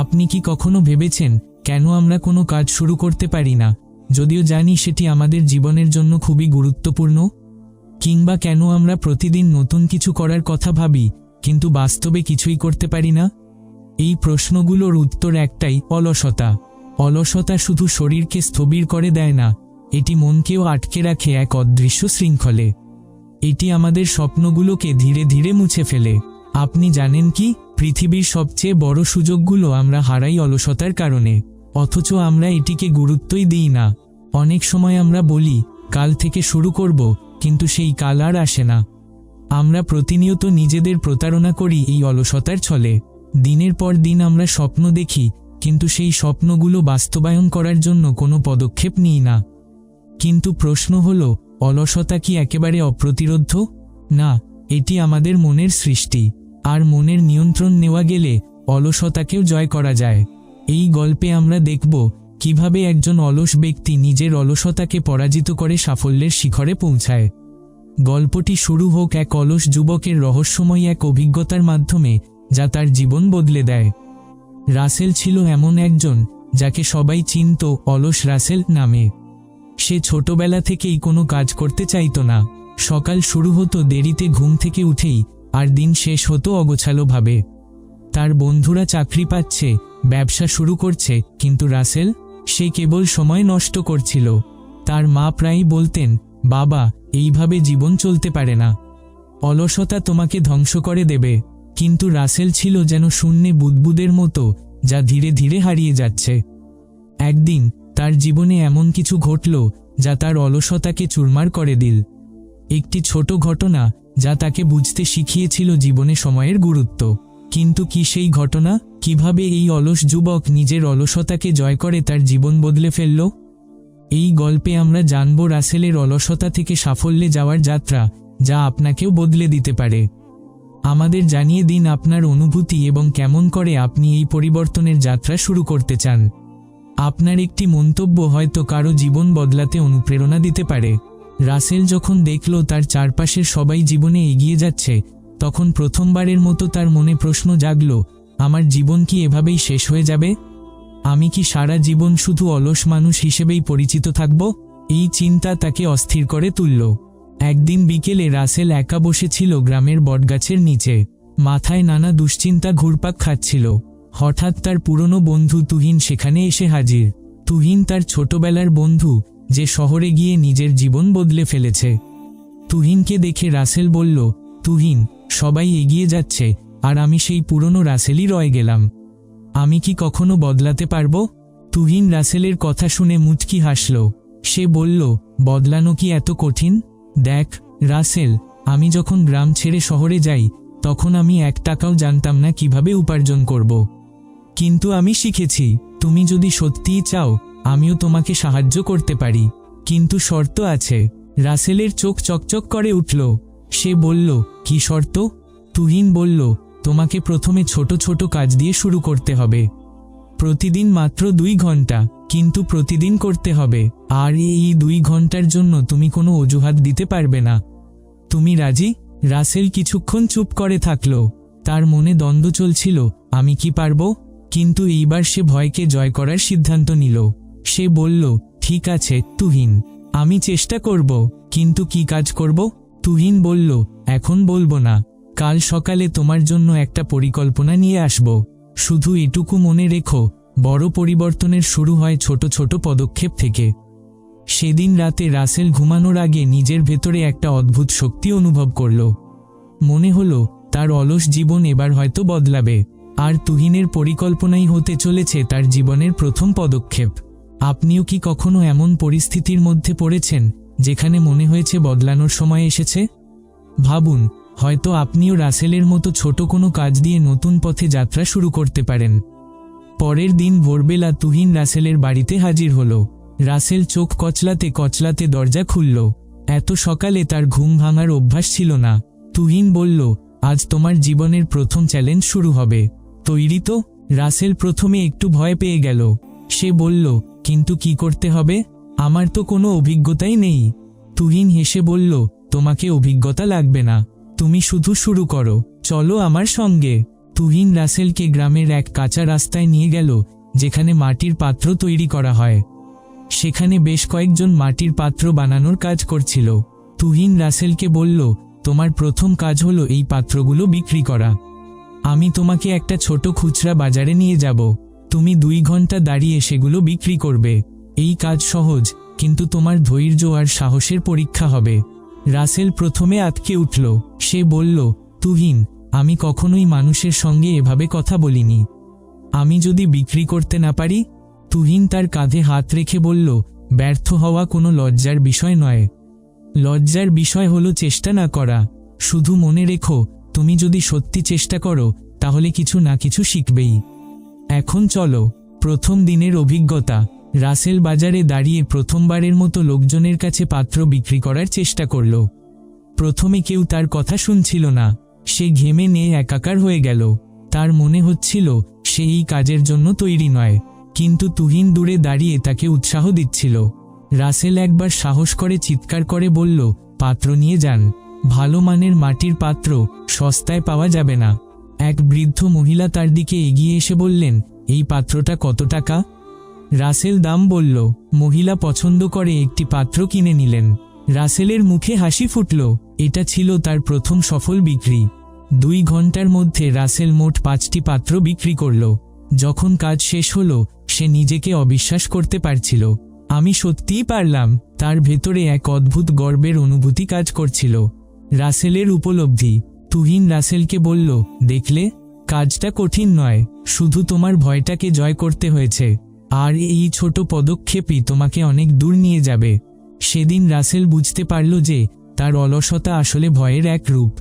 আপনি কি কখনো ভেবেছেন, কেন আমরা কোনো কাজ শুরু করতে পারি না? যদিও জানি সেটি আমাদের জীবনের জন্য খুবই গুরুত্বপূর্ণ। কিংবা কেন আমরা প্রতিদিন নতুন কিছু করার কথা ভাবি, কিন্তু বাস্তবে কিছুই করতে পারি না? এই প্রশ্নগুলোর উত্তর একটাই, অলসতা। অলসতা শুধু শরীরকে স্থবির করে দেয় না, এটি মনকেও আটকে রাখে এক অদৃশ্য শৃঙ্খলে। এটি আমাদের স্বপ্নগুলোকে ধীরে ধীরে মুছে ফেলে। আপনি জানেন কি? পৃথিবীর সবচেয়ে বড় সুযোগগুলো আমরা হারাই অলসতার কারণে। অথচ আমরা এটিকে গুরুত্বই দিই না। অনেক সময় আমরা বলি, কাল থেকে শুরু করব, কিন্তু সেই কাল আর আসে না। আমরা প্রতিনিয়ত নিজেদের প্রতারণা করি এই অলসতার ছলে। দিনের পর দিন আমরা স্বপ্ন দেখি, কিন্তু সেই স্বপ্নগুলো বাস্তবায়ন করার জন্য কোনো পদক্ষেপ নিই না। কিন্তু প্রশ্ন হল, অলসতা কি একেবারে অপ্রতিরোধ্য? না, এটি আমাদের মনের সৃষ্টি। আর মনের নিয়ন্ত্রণ নেওয়া গেলে অলসতাকেও জয় করা যায়। এই গল্পে আমরা দেখব কীভাবে একজন অলস ব্যক্তি নিজের অলসতাকে পরাজিত করে সাফল্যের শিখরে পৌঁছায়। গল্পটি শুরু হোক এক অলস যুবকের রহস্যময় এক অভিজ্ঞতার মাধ্যমে, যা তার জীবন বদলে দেয়। রাসেল ছিল এমন একজন যাকে সবাই চিনত অলস রাসেল নামে। সে ছোটবেলা থেকেই কোনো কাজ করতে চাইত না। সকাল শুরু হতো দেরিতে ঘুম থেকে উঠেই আর দিন শেষ হতো অগোছালোভাবে। তার বন্ধুরা চাকরি পাচ্ছে, ব্যবসা শুরু করছে, কিন্তু রাসেল, সে কেবল সময় নষ্ট করছিল। তার মা প্রায়ই বলতেন, বাবা, এইভাবে জীবন চলতে পারে না। অলসতা তোমাকে ধ্বংস করে দেবে। কিন্তু রাসেল ছিল যেন শূন্যে বুদবুদের মতো, যা ধীরে ধীরে হারিয়ে যাচ্ছে। একদিন, তার জীবনে এমন কিছু ঘটল, যা তার অলসতাকে চুরমার করে দিল। একটি ছোট ঘটনা যা তাকে বুঝতে শিখিয়েছিল জীবনে সময়ের গুরুত্ব। কিন্তু কি সেই ঘটনা? কীভাবে এই অলস যুবক নিজের অলসতাকে জয় করে তার জীবন বদলে ফেলল? এই গল্পে আমরা জানব রাসেলের অলসতা থেকে সাফল্যে যাওয়ার যাত্রা, যা আপনাকেও বদলে দিতে পারে। আমাদের জানিয়ে দিন আপনার অনুভূতি এবং কেমন করে আপনি এই পরিবর্তনের যাত্রা শুরু করতে চান। আপনার একটি মন্তব্য হয়তো কারও জীবন বদলাতে অনুপ্রেরণা দিতে পারে। রাসেল যখন দেখল তার চারপাশের সবাই জীবনে এগিয়ে যাচ্ছে, তখন প্রথমবারের মতো তার মনে প্রশ্ন জাগল, আমার জীবন কি এভাবেই শেষ হয়ে যাবে? আমি কি সারা জীবন শুধু অলস মানুষ হিসেবেই পরিচিত থাকব? এই চিন্তা তাকে অস্থির করে তুলল। একদিন বিকেলে রাসেল একা বসেছিল গ্রামের বটগাছের নিচে। মাথায় নানা দুশ্চিন্তা ঘুরপাক খাচ্ছিল। হঠাৎ তার পুরনো বন্ধু তুহিন সেখানে এসে হাজির। তুহিন তার ছোটবেলার বন্ধু যে শহরে গিয়ে নিজের জীবন বদলে ফেলেছে। তুহিনকে দেখে রাসেল বলল, তুহিন, সবাই এগিয়ে যাচ্ছে, আর আমি সেই পুরনো রাসেলই রয়ে গেলাম। আমি কি কখনো বদলাতে পারব? তুহিন রাসেলের কথা শুনে মুচকি হাসল। সে বলল, বদলানো কি এত কঠিন? দেখ, রাসেল, আমি যখন গ্রাম ছেড়ে শহরে যাই, তখন আমি এক টাকাও জানতাম না কীভাবে উপার্জন করব। কিন্তু আমি শিখেছি, তুমি যদি সত্যিই চাও আমিও তোমাকে সাহায্য করতে পারি। কিন্তু শর্ত আছে। রাসেলের চোখ চকচক করে উঠল। সে বলল, কি শর্ত? তুহিন বলল, তোমাকে প্রথমে ছোট ছোট কাজ দিয়ে শুরু করতে হবে। প্রতিদিন মাত্র দুই ঘণ্টা, কিন্তু প্রতিদিন করতে হবে। আর এই দুই ঘণ্টার জন্য তুমি কোনো অজুহাত দিতে পারবে না। তুমি রাজি? রাসেল কিছুক্ষণ চুপ করে থাকল। তার মনে দ্বন্দ্ব চলছিল, আমি কি পারব? কিন্তু এইবার সে ভয়কে জয় করার সিদ্ধান্ত নিল। সে বলল, ঠিক আছে, তুহিন, আমি চেষ্টা করব, কিন্তু কি কাজ করব? তুহিন বলল, এখন বলব না, কাল সকালে তোমার জন্য একটা পরিকল্পনা নিয়ে আসব। শুধু এটুকু মনে রেখো, বড় পরিবর্তনের শুরু হয় ছোট ছোট পদক্ষেপ থেকে। সেদিন রাতে রাসেল ঘুমানোর আগে নিজের ভেতরে একটা অদ্ভুত শক্তি অনুভব করল। মনে হলো, তার অলস জীবন এবার হয়তো বদলাবে, আর তুহিনের পরিকল্পনাই হতে চলেছে তার জীবনের প্রথম পদক্ষেপ। আপনিও কি কখনো এমন পরিস্থিতির মধ্যে পড়েছেন, যেখানে মনে হয়েছে বদলানোর সময় এসেছে? ভাবুন, হয়তো আপনিও রাসেলের মতো ছোট কোনো কাজ দিয়ে নতুন পথে যাত্রা শুরু করতে পারেন। পরের দিন ভোরবেলা তুহিন রাসেলের বাড়িতে হাজির হল। রাসেল চোখ কচলাতে কচলাতে দরজা খুলল। এত সকালে তার ঘুম ভাঙার অভ্যাস ছিল না। তুহিন বলল, আজ তোমার জীবনের প্রথম চ্যালেঞ্জ শুরু হবে। তৈরি তো? রাসেল প্রথমে একটু ভয় পেয়ে গেল। সে বলল কিন্তু কি করতে হবে? আমার তো কোনো অভিজ্ঞতাই নেই। তুহিন হেসে বলল, তোমাকে অভিজ্ঞতা লাগবে না। তুমি শুধু শুরু করো। চলো আমার সঙ্গে। তুহিন রাসেলকে গ্রামের এক কাঁচা রাস্তায় নিয়ে গেল, যেখানে মাটির পাত্র তৈরি করা হয়। সেখানে বেশ কয়েকজন মাটির পাত্র বানানোর কাজ করছিল। তুহিন রাসেলকে বলল, তোমার প্রথম কাজ হলো এই পাত্রগুলো বিক্রি করা। আমি তোমাকে একটা ছোট খুচরা বাজারে নিয়ে যাব। তুমি দুই ঘণ্টা দাঁড়িয়ে সেগুলো বিক্রি করবে। এই কাজ সহজ, কিন্তু তোমার ধৈর্য আর সাহসের পরীক্ষা হবে। রাসেল প্রথমে আতকে উঠল। সে বলল, তুহিন, আমি কখনোই মানুষের সঙ্গে এভাবে কথা বলিনি। আমি যদি বিক্রি করতে না পারি? তুহিন তার কাঁধে হাত রেখে বলল, ব্যর্থ হওয়া কোনো লজ্জার বিষয় নয়। লজ্জার বিষয় হলো চেষ্টা না করা। শুধু মনে রেখো, তুমি যদি সত্যি চেষ্টা করো, তাহলে কিছু না কিছু শিখবেই। এখন চলো, প্রথম দিনের অভিজ্ঞতা। রাসেল বাজারে দাঁড়িয়ে প্রথমবারের মতো লোকজনের কাছে পাত্র বিক্রি করার চেষ্টা করল। প্রথমে কেউ তার কথা শুনছিল না। সে ঘেমে নিয়ে একাকার হয়ে গেল। তার মনে হচ্ছিল, সে এই কাজের জন্য তৈরি নয়। কিন্তু তুহিন দূরে দাঁড়িয়ে তাকে উৎসাহ দিচ্ছিল। রাসেল একবার সাহস করে চিৎকার করে বলল, পাত্র নিয়ে যান। ভালো মানের মাটির পাত্র সস্তায় পাওয়া যাবে না। এক বৃদ্ধ মহিলা তার দিকে এগিয়ে এসে বললেন, এই পাত্রটা কত টাকা? রাসেল দাম বলল, মহিলা পছন্দ করে একটি পাত্র কিনে নিলেন। রাসেলের মুখে হাসি ফুটল, এটা ছিল তার প্রথম সফল বিক্রি। দুই ঘণ্টার মধ্যে রাসেল মোট পাঁচটি পাত্র বিক্রি করল। যখন কাজ শেষ হলো, সে নিজেকে অবিশ্বাস করতে পারছিল। আমি সত্যিই পারলাম। তার ভেতরে এক অদ্ভুত গর্বের অনুভূতি কাজ করছিল। রাসেলের উপলব্ধি তুহিন রাসেলকে বলল, দেখলে, কাজটা কঠিন নয়, শুধু তোমার ভয়টাকে জয় করতে হয়েছে, আর এই ছোট পদক্ষেপই তোমাকে অনেক দূর নিয়ে যাবে। সেদিন রাসেল বুঝতে পারল যে, তার অলসতা আসলে ভয়ের এক রূপ।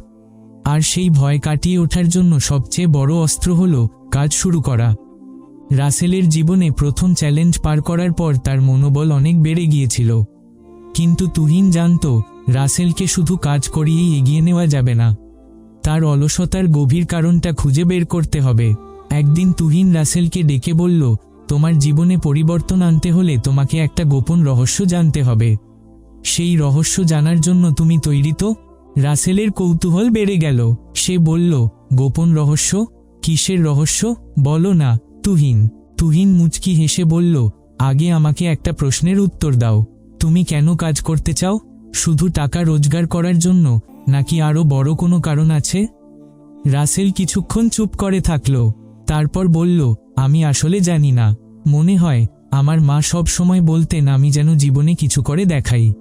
আর সেই ভয় কাটিয়ে ওঠার জন্য সবচেয়ে বড় অস্ত্র হল, কাজ শুরু করা। রাসেলের জীবনে প্রথম চ্যালেঞ্জ পার করার পর তার মনোবল অনেক বেড়ে গিয়েছিল। কিন্তু তুহিন জানত, রাসেলকে শুধু কাজ করিয়েই এগিয়ে নেওয়া যাবে না। তার অলসতার গভীর কারণটা খুঁজে বের করতে হবে। একদিন তুহিন রাসেলকে ডেকে বলল, তোমার জীবনে পরিবর্তন আনতে হলে তোমাকে একটা গোপন রহস্য জানতে হবে। সেই রহস্য জানার জন্য তুমি তৈরি তো? রাসেলের কৌতূহল বেড়ে গেল। সে বলল, গোপন রহস্য? কিসের রহস্য? বলো না, তুহিন। তুহিন মুচকি হেসে বলল, আগে আমাকে একটা প্রশ্নের উত্তর দাও। তুমি কেন কাজ করতে চাও? শুধু টাকা রোজগার করার জন্য নাকি আরও বড় কোনো কারণ আছে? রাসেল কিছুক্ষণ চুপ করে থাকল, তারপর বলল, আমি আসলে জানি না। মনে হয়, আমার মা সব সময় বলতেন আমি যেন জীবনে কিছু করে দেখাই।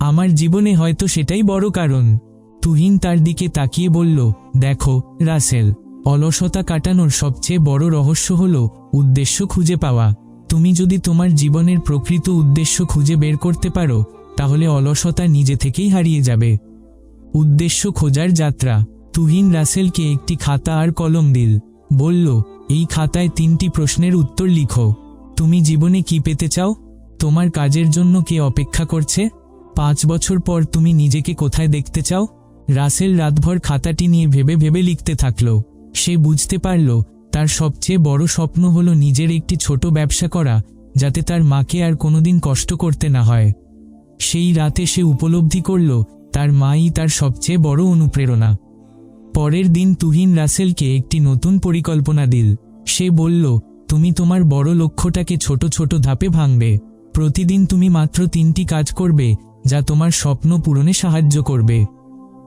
আমার জীবনে হয়তো সেটাই বড় কারণ। তুহিন তার দিকে তাকিয়ে বলল, দেখো, রাসেল, অলসতা কাটানোর সবচেয়ে বড় রহস্য হল উদ্দেশ্য খুঁজে পাওয়া। তুমি যদি তোমার জীবনের প্রকৃত উদ্দেশ্য খুঁজে বের করতে পারো, তাহলে অলসতা নিজে থেকেই হারিয়ে যাবে। উদ্দেশ্য খোঁজার যাত্রা। তুহিন রাসেলকে একটি খাতা আর কলম দিল। বলল, এই খাতায় তিনটি প্রশ্নের উত্তর লিখো। তুমি জীবনে কি পেতে চাও? তোমার কাজের জন্য কে অপেক্ষা করছে? পাঁচ বছর পর তুমি নিজেকে কোথায় দেখতে চাও? রাসেল রাতভর খাতাটি নিয়ে ভেবে ভেবে লিখতে থাকল। সে বুঝতে পারল, তার সবচেয়ে বড় স্বপ্ন হল নিজের একটি ছোট ব্যবসা করা, যাতে তার মাকে আর কোনোদিন কষ্ট করতে না হয়। সেই রাতে সে উপলব্ধি করল তার মাই তার সবচেয়ে বড় অনুপ্রেরণা। পরের দিন তুহিন রাসেলকে একটি নতুন পরিকল্পনা দিল। সে বলল, তুমি তোমার বড় লক্ষ্যটাকে ছোট ছোট ধাপে ভাঙবে। প্রতিদিন তুমি মাত্র তিনটি কাজ করবে, যা তোমার স্বপ্ন পূরণে সাহায্য করবে।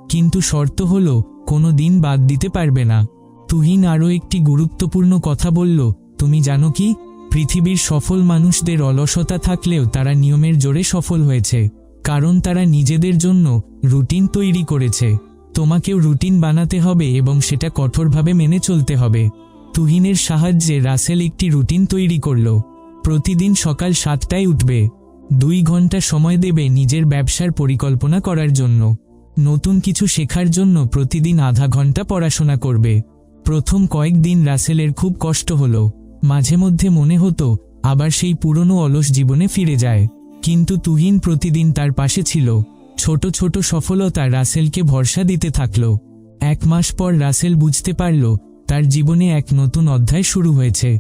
কিন্তু শর্ত হল, কোনো দিন বাদ দিতে পারবে না। তুহিন আরও একটি গুরুত্বপূর্ণ কথা বলল, তুমি জানো কি? পৃথিবীর সফল মানুষদের অলসতা থাকলেও তারা নিয়মের জোরে সফল হয়েছে। কারণ তারা নিজেদের জন্য রুটিন তৈরি করেছে। তোমাকেও রুটিন বানাতে হবে এবং সেটা কঠোরভাবে মেনে চলতে হবে। তুহিনের সাহায্যে রাসেল একটি রুটিন তৈরি করল। প্রতিদিন সকাল সাতটায় উঠবে। দুই ঘণ্টা সময় দেবে নিজের ব্যবসার পরিকল্পনা করার জন্য। নতুন কিছু শেখার জন্য প্রতিদিন আধা ঘণ্টা পড়াশোনা করবে। প্রথম কয়েকদিন রাসেলের খুব কষ্ট হলো। মাঝে মধ্যে মনে হতো, আবার সেই পুরনো অলস জীবনে ফিরে যায়। কিন্তু তুহিন প্রতিদিন তার পাশে ছিল। ছোট ছোট সফলতা রাসেলকে ভরসা দিতে থাকল। এক মাস পর রাসেল বুঝতে পারল, তার জীবনে এক নতুন অধ্যায় শুরু হয়েছে।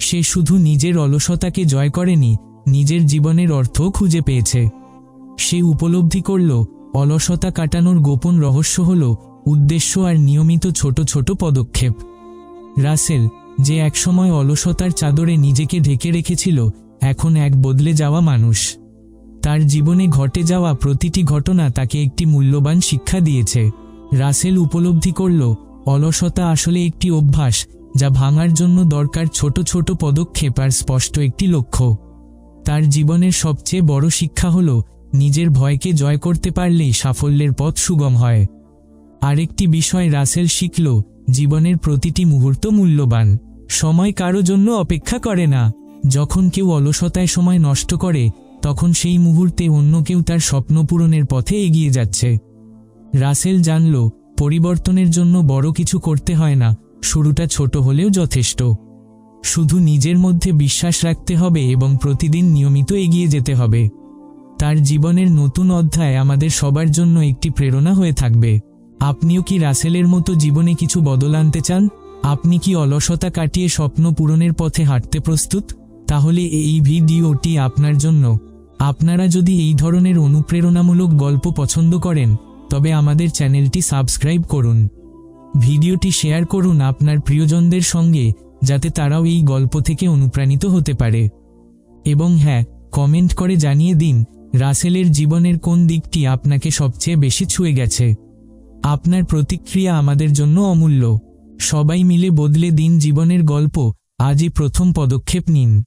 সে শুধু নিজের অলসতাকে জয় করেনি, নিজের জীবনের অর্থও খুঁজে পেয়েছে। সে উপলব্ধি করল, অলসতা কাটানোর গোপন রহস্য হল উদ্দেশ্য আর নিয়মিত ছোট ছোট পদক্ষেপ। রাসেল যে একসময় অলসতার চাদরে নিজেকে ঢেকে রেখেছিল এখন এক বদলে যাওয়া মানুষ। তার জীবনে ঘটে যাওয়া প্রতিটি ঘটনা তাকে একটি মূল্যবান শিক্ষা দিয়েছে। রাসেল উপলব্ধি করল, অলসতা আসলে একটি অভ্যাস, যা ভাঙার জন্য দরকার ছোট ছোট পদক্ষেপ আর স্পষ্ট একটি লক্ষ্য। তার জীবনের সবচেয়ে বড় শিক্ষা হল, নিজের ভয়কে জয় করতে পারলেই সাফল্যের পথ সুগম হয়। আরেকটি বিষয় রাসেল শিখল, জীবনের প্রতিটি মুহূর্ত মূল্যবান, সময় কারও জন্য অপেক্ষা করে না। যখন কেউ অলসতায় সময় নষ্ট করে, তখন সেই মুহূর্তে অন্য কেউ তার স্বপ্ন পূরণের পথে এগিয়ে যাচ্ছে। রাসেল জানল, পরিবর্তনের জন্য বড় কিছু করতে হয় না, শুরুটা ছোট হলেও যথেষ্ট। শুধু নিজের মধ্যে বিশ্বাস রাখতে হবে এবং প্রতিদিন নিয়মিত এগিয়ে যেতে হবে। তার জীবনের নতুন অধ্যায় আমাদের সবার জন্য একটি প্রেরণা হয়ে থাকবে। আপনিও কি রাসেলের মতো জীবনে কিছু বদল আনতে চান? আপনি কি অলসতা কাটিয়ে স্বপ্ন পূরণের পথে হাঁটতে প্রস্তুত? তাহলে এই ভিডিওটি আপনার জন্য। আপনারা যদি এই ধরনের অনুপ্রেরণামূলক গল্প পছন্দ করেন, তবে আমাদের চ্যানেলটি সাবস্ক্রাইব করুন। ভিডিওটি শেয়ার করুন আপনার প্রিয়জনদের সঙ্গে, যাতে তারাও এই গল্প থেকে অনুপ্রাণিত হতে পারে। এবং হ্যাঁ কমেন্ট করে জানিয়ে দিন, রাসেলের জীবনের কোন দিকটি আপনাকে সবচেয়ে বেশি ছুঁয়ে গেছে। আপনার প্রতিক্রিয়া আমাদের জন্য অমূল্য। সবাই মিলে বদলে দিন জীবনের গল্প, আজই প্রথম পদক্ষেপ নিন।